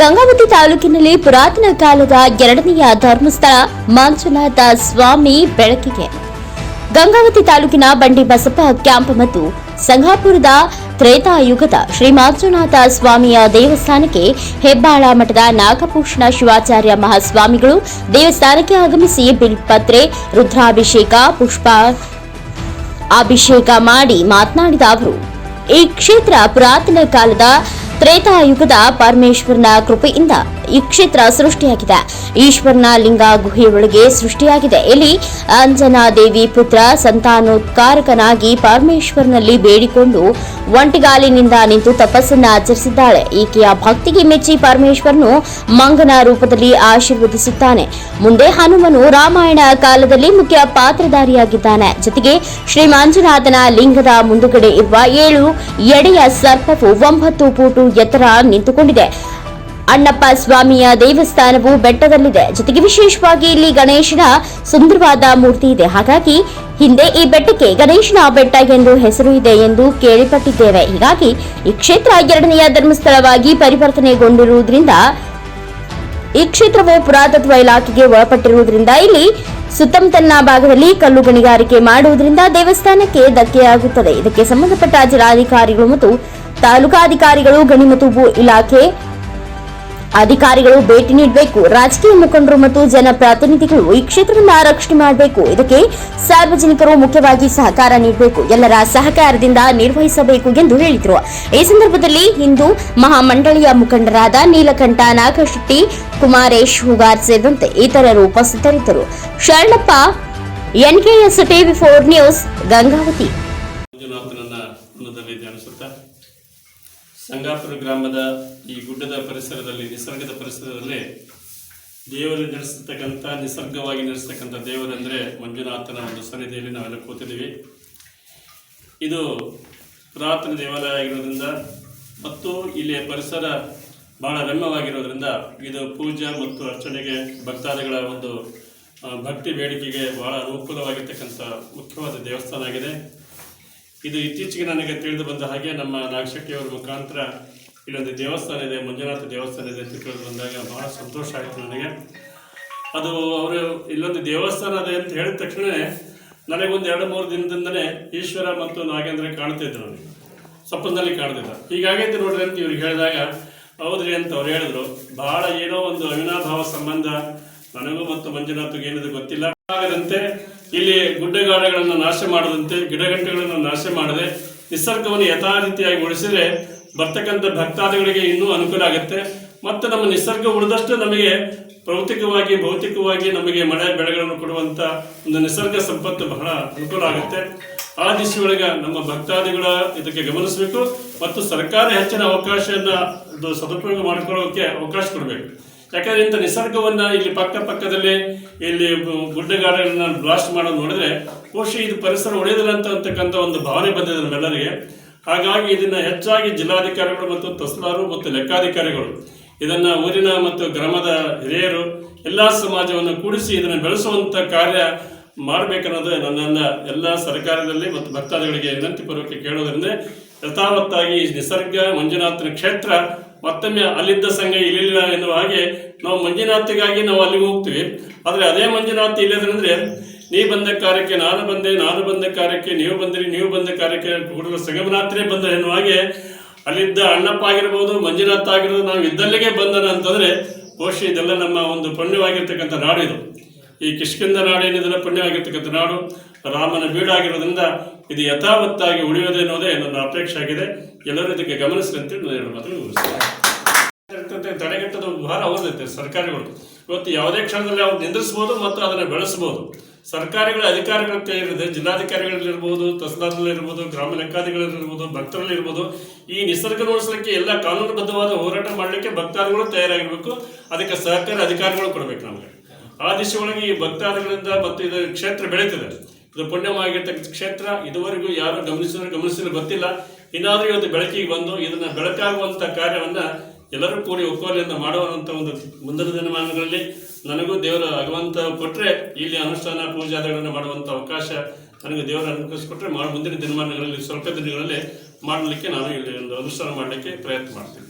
ಗಂಗಾವತಿ ತಾಲೂಕಿನಲ್ಲಿ ಪುರಾತನ ಕಾಲದ ಎರಡನೆಯ ಧರ್ಮಸ್ಥಳ ಮಂಜುನಾಥ ಸ್ವಾಮಿ ಬೆಳಕಿಗೆ. ಗಂಗಾವತಿ ತಾಲೂಕಿನ ಬಂಡಿ ಬಸಪ್ಪ ಕ್ಯಾಂಪ್ ಮತ್ತು ಸಂಘಾಪುರದ ತ್ರೇತಾಯುಗದ ಶ್ರೀ ಮಂಜುನಾಥ ಸ್ವಾಮಿಯ ದೇವಸ್ಥಾನಕ್ಕೆ ಹೆಬ್ಬಾಳ ಮಠದ ನಾಗಭೂಷಣ ಶಿವಾಚಾರ್ಯ ಮಹಾಸ್ವಾಮಿಗಳು ದೇವಸ್ಥಾನಕ್ಕೆ ಆಗಮಿಸಿ ಬಿಲ್ಪತ್ರೆ, ರುದ್ರಾಭಿಷೇಕ, ಪುಷ್ಪ ಅಭಿಷೇಕ ಮಾಡಿ ಮಾತನಾಡಿದ ಅವರು, ಈ ಕ್ಷೇತ್ರ ಪುರಾತನ ಕಾಲದ ತ್ರೇತಾಯುಗದ ಪರಮೇಶ್ವರನ ಕೃಪೆಯಿಂದ ಈ ಕ್ಷೇತ್ರ ಸೃಷ್ಟಿಯಾಗಿದೆ. ಈಶ್ವರನ ಲಿಂಗ ಗುಹೆಯೊಳಗೆ ಸೃಷ್ಟಿಯಾಗಿದೆ. ಇಲ್ಲಿ ಅಂಜನಾ ದೇವಿ ಪುತ್ರ, ಸಂತಾನೋತ್ಕಾರಕನಾಗಿ ಪರಮೇಶ್ವರನಲ್ಲಿ ಬೇಡಿಕೊಂಡು ಒಂಟಿಗಾಲಿನಿಂದ ನಿಂತು ತಪಸ್ಸನ್ನ ಆಚರಿಸಿದ್ದಾಳೆ. ಈಕೆಯ ಭಕ್ತಿಗೆ ಮೆಚ್ಚಿ ಪರಮೇಶ್ವರನು ಮಂಗನ ರೂಪದಲ್ಲಿ ಆಶೀರ್ವದಿಸುತ್ತಾನೆ. ಮುಂದೆ ಹನುಮನು ರಾಮಾಯಣ ಕಾಲದಲ್ಲಿ ಮುಖ್ಯ ಪಾತ್ರಧಾರಿಯಾಗಿದ್ದಾನೆ. ಜೊತೆಗೆ ಶ್ರೀ ಮಂಜುನಾಥನ ಲಿಂಗದ ಮುಂದುಗಡೆ ಇರುವ ಏಳು ಎಡೆಯ ಸರ್ಪವು ಒಂಬತ್ತು ಫೂಟು ಎತ್ತರ ನಿಂತುಕೊಂಡಿದೆ. ಅಣ್ಣಪ್ಪ ಸ್ವಾಮಿಯ ದೇವಸ್ಥಾನವು ಬೆಟ್ಟದಲ್ಲಿದೆ. ಜೊತೆಗೆ ವಿಶೇಷವಾಗಿ ಇಲ್ಲಿ ಗಣೇಶನ ಸುಂದರವಾದ ಮೂರ್ತಿ ಇದೆ. ಹಾಗಾಗಿ ಹಿಂದೆ ಈ ಬೆಟ್ಟಕ್ಕೆ ಗಣೇಶನ ಬೆಟ್ಟ ಎಂದು ಹೆಸರು ಇದೆ ಎಂದು ಕೇಳಿಪಟ್ಟಿದ್ದೇವೆ. ಹೀಗಾಗಿ ಈ ಕ್ಷೇತ್ರ ಎರಡನೆಯ ಧರ್ಮಸ್ಥಳವಾಗಿ ಪರಿವರ್ತನೆಗೊಂಡಿರುವುದರಿಂದ, ಈ ಕ್ಷೇತ್ರವು ಪುರಾತತ್ವ ಇಲಾಖೆಗೆ ಒಳಪಟ್ಟಿರುವುದರಿಂದ, ಇಲ್ಲಿ ಸುತ್ತಮುತ್ತಲಿನ ಭಾಗದಲ್ಲಿ ಕಲ್ಲು ಗಣಿಗಾರಿಕೆ ಮಾಡುವುದರಿಂದ ದೇವಸ್ಥಾನಕ್ಕೆ ಧಕ್ಕೆಯಾಗುತ್ತದೆ ಇದಕ್ಕೆ ಸಂಬಂಧಪಟ್ಟ ಜಿಲ್ಲಾಧಿಕಾರಿಗಳು ಮತ್ತು ತಾಲೂಕಾಧಿಕಾರಿಗಳು ಗಣಿ ಮತ್ತು ಭೂ ಇಲಾಖೆ ಅಧಿಕಾರಿಗಳು ಭೇಟಿ ನೀಡಬೇಕು. ರಾಜಕೀಯ ಮುಖಂಡರು ಮತ್ತು ಜನಪ್ರತಿನಿಧಿಗಳು ಈ ಕ್ಷೇತ್ರವನ್ನು ರಕ್ಷಣೆ ಮಾಡಬೇಕು. ಇದಕ್ಕೆ ಸಾರ್ವಜನಿಕರು ಮುಖ್ಯವಾಗಿ ಸಹಕಾರ ನೀಡಬೇಕು. ಎಲ್ಲರ ಸಹಕಾರದಿಂದ ನಿರ್ವಹಿಸಬೇಕು ಎಂದು ಹೇಳಿದರು. ಈ ಸಂದರ್ಭದಲ್ಲಿ ಹಿಂದೂ ಮಹಾಮಂಡಳಿಯ ಮುಖಂಡರಾದ ನೀಲಕಂಠ, ನಾಗಶೆಟ್ಟಿ, ಕುಮಾರೇಶ್ ಹುಗಾರ್ ಸೇರಿದಂತೆ ಇತರರು ಉಪಸ್ಥಿತರಿದ್ದರು. Sharanappa, NKS TV four news, Gangavathi. Sangapura ಗ್ರಾಮದ ಈ ಗುಡ್ಡದ ಪರಿಸರದಲ್ಲಿ, ನಿಸರ್ಗದ ಪರಿಸರದಲ್ಲಿ ದೇವರು ನಡೆಸತಕ್ಕಂಥ, ನಿಸರ್ಗವಾಗಿ ನಡೆಸತಕ್ಕಂಥ ದೇವರೆಂದರೆ ಮಂಜುನಾಥನ ಒಂದು ಸನ್ನಿಧಿಯಲ್ಲಿ ನಾವೆಲ್ಲ ಕೂತಿದ್ದೀವಿ. ಇದು ಪುರಾತನ ದೇವಾಲಯ ಆಗಿರೋದ್ರಿಂದ ಮತ್ತು ಇಲ್ಲಿಯ ಪರಿಸರ ಬಹಳ ರಮ್ಯವಾಗಿರೋದ್ರಿಂದ ಇದು ಪೂಜೆ ಮತ್ತು ಅರ್ಚನೆಗೆ ಭಕ್ತಾದಿಗಳ ಒಂದು ಭಕ್ತಿ ಬೇಡಿಕೆಗೆ ಬಹಳ ಅನುಕೂಲವಾಗಿರ್ತಕ್ಕಂಥ ಮುಖ್ಯವಾದ ದೇವಸ್ಥಾನ ಆಗಿದೆ. ಇದು ಇತ್ತೀಚೆಗೆ ನನಗೆ ತಿಳಿದು ಬಂದ ಹಾಗೆ ನಮ್ಮ ನಾಗಶೆಟ್ಟಿಯವರ ಮುಖಾಂತರ ಇಲ್ಲೊಂದು ದೇವಸ್ಥಾನ ಇದೆ, ಮಂಜುನಾಥ ದೇವಸ್ಥಾನ ಇದೆ ಅಂತ ತಿಳಿದು ಬಂದಾಗ ಬಹಳ ಸಂತೋಷ ಆಯಿತು ನನಗೆ. ಅದು ಅವರು ಇಲ್ಲೊಂದು ದೇವಸ್ಥಾನ ಇದೆ ಅಂತ ಹೇಳಿದ ತಕ್ಷಣ ನನಗೊಂದು ಎರಡು ಮೂರು ದಿನದಿಂದಲೇ ಈಶ್ವರ ಮತ್ತು ನಾಗೇಂದ್ರ ಕಾಣ್ತಿದ್ರು ನನಗೆ. ಸ್ವಪ್ನದಲ್ಲಿ ಕಾಣ್ತಿದ್ದ ಹೀಗಾಗೈತೆ ನೋಡ್ರಿ ಅಂತ ಇವ್ರಿಗೆ ಹೇಳಿದಾಗ, ಹೌದ್ರಿ ಅಂತ ಅವ್ರು ಹೇಳಿದ್ರು. ಬಹಳ ಏನೋ ಒಂದು ಅವಿನಾಭಾವ ಸಂಬಂಧ ನನಗೂ ಮತ್ತು ಮಂಜುನಾಥ್ಗೆ ಏನಿದೆ ಗೊತ್ತಿಲ್ಲ. ಆಗದಂತೆ ಇಲ್ಲಿ ಗುಡ್ಡಗಾಡಗಳನ್ನು ನಾಶ ಮಾಡದಂತೆ, ಗಿಡಗಂಟೆಗಳನ್ನು ನಾಶ ಮಾಡದೆ, ನಿಸರ್ಗವನ್ನು ಯಥಾರೀತಿಯಾಗಿ ಉಳಿಸಿದ್ರೆ ಬರ್ತಕ್ಕಂಥ ಭಕ್ತಾದಿಗಳಿಗೆ ಇನ್ನೂ ಅನುಕೂಲ ಆಗುತ್ತೆ. ಮತ್ತು ನಮ್ಮ ನಿಸರ್ಗ ಉಳಿದಷ್ಟು ನಮಗೆ ಭೌತಿಕವಾಗಿ ಭೌತಿಕವಾಗಿ ನಮಗೆ ಮಳೆ ಬೆಳೆಗಳನ್ನು ಕೊಡುವಂತ ಒಂದು ನಿಸರ್ಗ ಸಂಪತ್ತು ಬಹಳ ಅನುಕೂಲ ಆಗುತ್ತೆ. ಆ ದಿಶೆಯೊಳಗೆ ನಮ್ಮ ಭಕ್ತಾದಿಗಳ ಇದಕ್ಕೆ ಗಮನಿಸಬೇಕು. ಮತ್ತು ಸರ್ಕಾರ ಹೆಚ್ಚಿನ ಅವಕಾಶವನ್ನು ಸದುಪಯೋಗ ಮಾಡಿಕೊಳ್ಳೋಕೆ ಅವಕಾಶ ಕೊಡಬೇಕು. ಯಾಕಂದ್ರೆ ಇಂಥ ನಿಸರ್ಗವನ್ನ ಇಲ್ಲಿ ಪಕ್ಕ ಪಕ್ಕದಲ್ಲಿ ಇಲ್ಲಿ ಗು- ಗುಡ್ಡಗಾಡಗಳನ್ನ ಬ್ಲಾಸ್ಟ್ ಮಾಡೋದು ನೋಡಿದ್ರೆ ಬಹುಶಃ ಇದು ಪರಿಸರ ಒಳ್ಳೆಯದಿಲ್ಲ ಅಂತ ಅಂತಕ್ಕಂಥ ಒಂದು ಭಾವನೆ ಬಂದಿದೆ ನಮ್ಮೆಲ್ಲರಿಗೆ. ಹಾಗಾಗಿ ಇದನ್ನ ಹೆಚ್ಚಾಗಿ ಜಿಲ್ಲಾಧಿಕಾರಿಗಳು ಮತ್ತು ತಹಸೀಲ್ದಾರರು ಮತ್ತು ಲೆಕ್ಕಾಧಿಕಾರಿಗಳು, ಇದನ್ನ ಊರಿನ ಮತ್ತು ಗ್ರಾಮದ ಹಿರಿಯರು, ಎಲ್ಲಾ ಸಮಾಜವನ್ನು ಕೂಡಿಸಿ ಇದನ್ನು ಬೆಳೆಸುವಂಥ ಕಾರ್ಯ ಮಾಡಬೇಕನ್ನೋದು ನನ್ನನ್ನ ಎಲ್ಲ ಸರ್ಕಾರದಲ್ಲಿ ಮತ್ತು ಭಕ್ತಾದಿಗಳಿಗೆ ವಿನಂತಿ ಪೂರ್ವಕ ಕೇಳೋದ್ರಿಂದ, ಯಥಾವತ್ತಾಗಿ ನಿಸರ್ಗ ಮಂಜುನಾಥನ ಕ್ಷೇತ್ರ ಮತ್ತೊಮ್ಮೆ ಅಲ್ಲಿದ್ದ ಸಂಘ ಇಲ್ಲಿಲ್ಲ ಎನ್ನುವ ಹಾಗೆ ನಾವು ಮಂಜುನಾಥಿಗಾಗಿ ನಾವು ಅಲ್ಲಿಗೆ ಹೋಗ್ತೀವಿ. ಆದರೆ ಅದೇ ಮಂಜುನಾಥ ಇಲ್ಲದ್ರಂದ್ರೆ ನೀ ಬಂದ ಕಾರ್ಯಕ್ಕೆ ನಾನು ಬಂದೆ, ನಾನು ಬಂದ ಕಾರ್ಯಕ್ಕೆ ನೀವು ಬಂದಿರಿ, ನೀವು ಬಂದ ಕಾರ್ಯಕ್ಕೆ ಹುಡುಗ ಸಂಗಮನಾಥರೇ ಬಂದ ಎನ್ನುವ ಹಾಗೆ ಅಲ್ಲಿದ್ದ ಅಣ್ಣಪ್ಪ ಆಗಿರ್ಬೋದು, ಮಂಜುನಾಥ ಆಗಿರ್ಬೋದು, ನಾವು ಇದ್ದಲ್ಲಿಗೆ ಬಂದನ ಅಂತಂದರೆ ಬಹುಶಃ ಇದೆಲ್ಲ ನಮ್ಮ ಒಂದು ಪುಣ್ಯವಾಗಿರ್ತಕ್ಕಂಥ ನಾಡು ಇದು. ಈ ಕಿಷ್ಕಿಂದ ನಾಡು ಏನಿದೆಲ್ಲ ಪುಣ್ಯವಾಗಿರ್ತಕ್ಕಂಥ ನಾಡು, ರಾಮನ ಬೀಡಾಗಿರೋದ್ರಿಂದ ಇದು ಯಥಾವತ್ತಾಗಿ ಉಳಿಯೋದೇ ಅನ್ನೋದೇ ನನ್ನ ಅಪೇಕ್ಷೆ ಆಗಿದೆ ಎಲ್ಲರೂ ಇದಕ್ಕೆ ನಾನು ಎರಡು. ಇರ್ತದೆ, ತಡೆಗಟ್ಟದ ಭಾರ ಅವ್ರದೈತೆ ಸರ್ಕಾರಿಗಳು. ಇವತ್ತು ಯಾವುದೇ ಕ್ಷಣದಲ್ಲಿ ಅವ್ರು ನಿಂದ್ರಿಸ್ಬೋದು ಮತ್ತು ಅದನ್ನು ಬೆಳೆಸ್ಬೋದು. ಸರ್ಕಾರಿಗಳ ಅಧಿಕಾರಿಗಳ ಕೈಲಿದೆ ಜಿಲ್ಲಾಧಿಕಾರಿಗಳಲ್ಲಿರ್ಬೋದು ತಹಸೀಲ್ದಾರ್ನಲ್ಲಿರ್ಬೋದು ಗ್ರಾಮ ಲೆಕ್ಕಾಧಿಕಾರಿಗಳಿರ್ಬೋದು ಭಕ್ತರಲ್ಲಿರ್ಬೋದು. ಈ ನಿಸರ್ಗ ನೋಡಿಸಲಿಕ್ಕೆ ಎಲ್ಲ ಕಾನೂನುಬದ್ಧವಾದ ಹೋರಾಟ ಮಾಡಲಿಕ್ಕೆ ಭಕ್ತಾದಿಗಳು ತಯಾರಾಗಿರ್ಬೇಕು. ಅದಕ್ಕೆ ಸಹಕಾರ ಅಧಿಕಾರಿಗಳು ಕೊಡಬೇಕು ನಮಗೆ. ಆ ದಿಶೆಯೊಳಗೆ ಈ ಭಕ್ತಾದಿಗಳಿಂದ ಮತ್ತು ಇದು ಕ್ಷೇತ್ರ ಬೆಳೀತಿದೆ. ಇದು ಪುಣ್ಯವಾಗಿರ್ತಕ್ಕಂಥ ಕ್ಷೇತ್ರ. ಇದುವರೆಗೂ ಯಾರು ಗಮನಿಸಿದ್ರೆ ಗಮನಿಸಿದ್ರೆ ಗೊತ್ತಿಲ್ಲ. ಇನ್ನಾದ್ರೂ ಇವತ್ತು ಬೆಳಕಿಗೆ ಬಂದು ಇದನ್ನ ಬೆಳಕಾಗುವಂತ ಕಾರ್ಯವನ್ನ ಎಲ್ಲರೂ ಕೂಡಿ ಒಕ್ಕೋಲಿಯಿಂದ ಮಾಡುವಂತ ಒಂದು ಮುಂದಿನ ದಿನಮಾನಗಳಲ್ಲಿ ನನಗೂ ದೇವರ ಭಗವಂತ ಕೊಟ್ಟರೆ ಇಲ್ಲಿ ಅನುಷ್ಠಾನ ಪೂಜಾದಿಗಳನ್ನು ಮಾಡುವಂತ ಅವಕಾಶ ನನಗೆ ದೇವರ ಅನುಕರಿಸಿಕೊಟ್ರೆ ಮಾಡಿ ಮುಂದಿನ ದಿನಮಾನಗಳಲ್ಲಿ ಸ್ವಲ್ಪ ದಿನಗಳಲ್ಲಿ ಮಾಡಲಿಕ್ಕೆ ನಾನು ಇಲ್ಲಿ ಒಂದು ಅನುಷ್ಠಾನ ಮಾಡಲಿಕ್ಕೆ ಪ್ರಯತ್ನ ಮಾಡ್ತೀನಿ.